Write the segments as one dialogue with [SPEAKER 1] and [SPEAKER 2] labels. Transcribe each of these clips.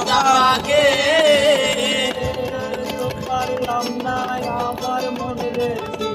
[SPEAKER 1] খোদাকে পারলাম না আমার মনে রেখে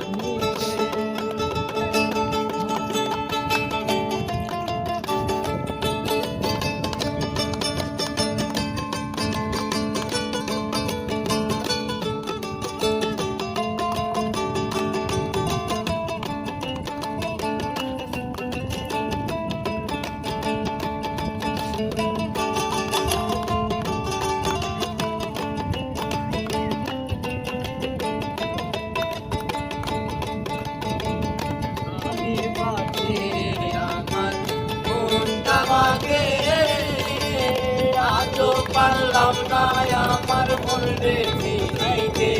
[SPEAKER 1] পারলাম না আমার মনে চিনিতে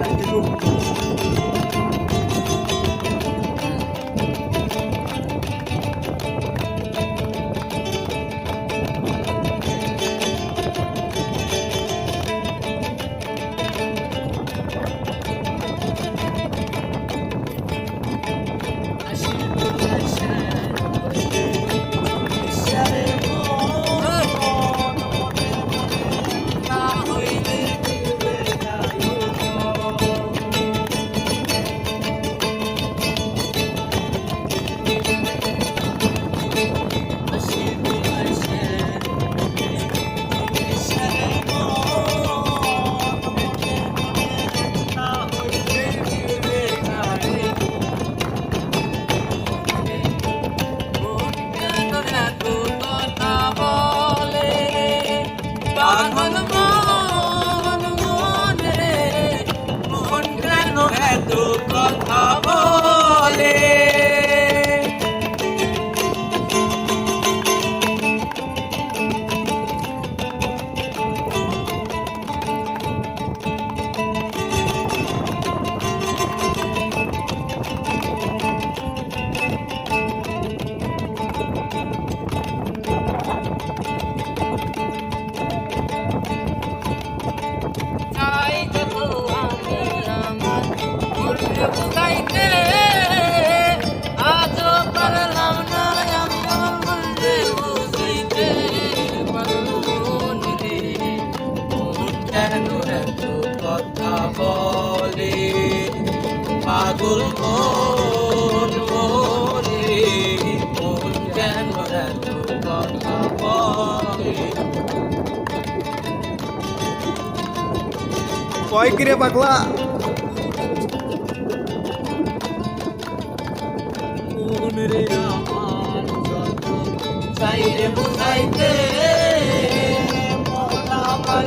[SPEAKER 1] পাগল কেন এত কথা বলে পাগল? মন মনে মন কেন এত কথা বলে
[SPEAKER 2] কয় কিরে পাগলা
[SPEAKER 1] মন রে আমার চাইলে বুঝাইতে, মন আমার